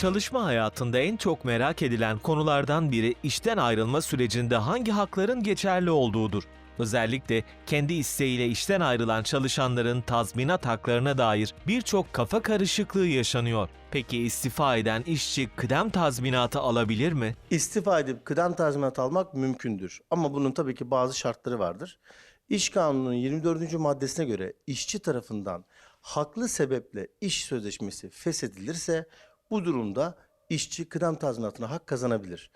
Çalışma hayatında en çok merak edilen konulardan biri işten ayrılma sürecinde hangi hakların geçerli olduğudur. Özellikle kendi isteğiyle işten ayrılan çalışanların tazminat haklarına dair birçok kafa karışıklığı yaşanıyor. Peki istifa eden işçi kıdem tazminatı alabilir mi? İstifa edip kıdem tazminatı almak mümkündür. Ama bunun tabii ki bazı şartları vardır. İş Kanunu'nun 24. maddesine göre işçi tarafından haklı sebeple iş sözleşmesi feshedilirse bu durumda işçi kıdem tazminatına hak kazanabilir.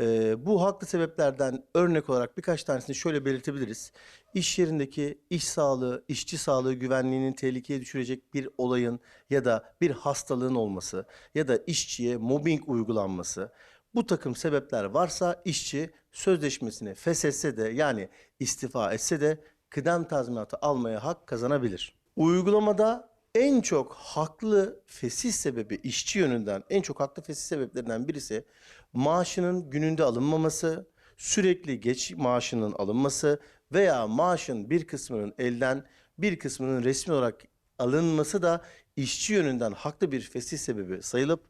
Ee, bu haklı sebeplerden örnek olarak birkaç tanesini şöyle belirtebiliriz. İş yerindeki iş sağlığı, işçi sağlığı güvenliğinin tehlikeye düşürecek bir olayın ya da bir hastalığın olması ya da işçiye mobbing uygulanması, bu takım sebepler varsa işçi sözleşmesini feshetse de yani istifa etse de kıdem tazminatı almaya hak kazanabilir. Uygulamada en çok haklı fesih sebebi işçi yönünden en çok haklı fesih sebeplerinden birisi maaşının gününde alınmaması, sürekli geç maaşının alınması veya maaşın bir kısmının elden bir kısmının resmi olarak alınması da işçi yönünden haklı bir fesih sebebi sayılıp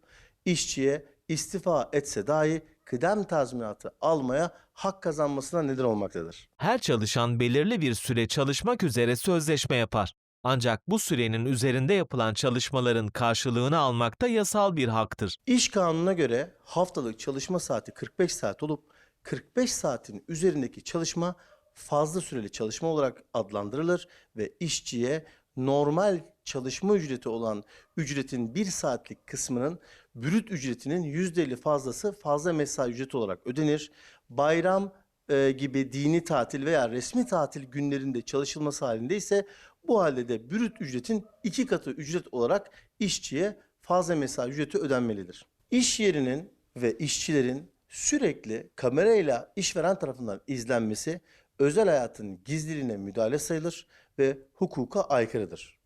işçiye istifa etse dahi kıdem tazminatı almaya hak kazanmasına neden olmaktadır. Her çalışan belirli bir süre çalışmak üzere sözleşme yapar. Ancak bu sürenin üzerinde yapılan çalışmaların karşılığını almak da yasal bir haktır. İş kanununa göre haftalık çalışma saati 45 saat olup 45 saatin üzerindeki çalışma fazla süreli çalışma olarak adlandırılır ve işçiye normal çalışma ücreti olan ücretin bir saatlik kısmının brüt ücretinin %50 fazlası fazla mesai ücreti olarak ödenir. Bayram e, gibi dini tatil veya resmi tatil günlerinde çalışılması halinde ise bu halde de brüt ücretin iki katı ücret olarak işçiye fazla mesai ücreti ödenmelidir. İş yerinin ve işçilerin sürekli kamerayla işveren tarafından izlenmesi özel hayatın gizliliğine müdahale sayılır ve hukuka aykırıdır.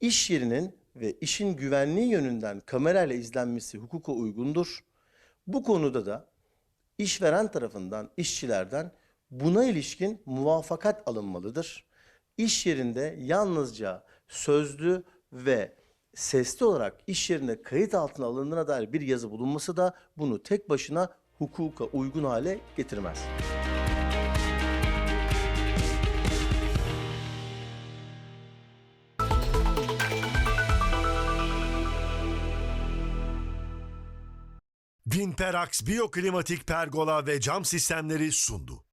İş yerinin ve işin güvenliği yönünden kamerayla izlenmesi hukuka uygundur. Bu konuda da işveren tarafından, işçilerden buna ilişkin muvafakat alınmalıdır. İş yerinde yalnızca sözlü ve sesli olarak iş yerine kayıt altına alındığına dair bir yazı bulunması da bunu tek başına hukuka uygun hale getirmez. Vinperax Biyoklimatik Pergola ve Cam Sistemleri sundu.